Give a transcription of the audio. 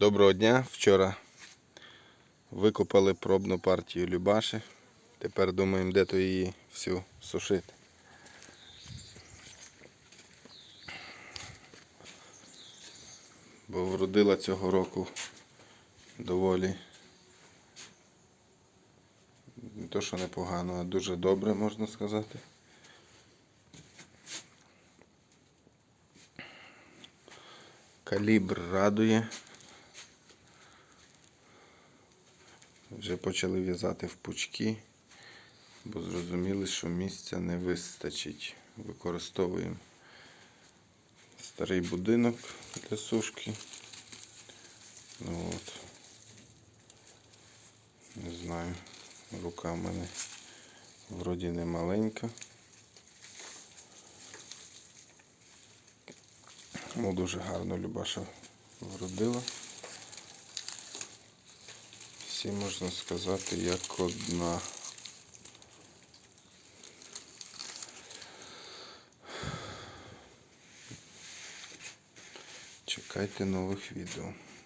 Доброго дня. Вчора викопали пробну партію Любаші. Тепер думаємо, де то її всю сушити. Бо вродила цього року доволі не то, що непогано, а дуже добре, можна сказати. Калібр радує. Вже почали в'язати в пучки, бо зрозуміли, що місця не вистачить. Використовуємо старий будинок для сушки. Ну от. Не знаю, рука в мене вроді не маленька. Ну, дуже гарно Любаша вродила. Всі можна сказати як одна. Чекайте нових відео.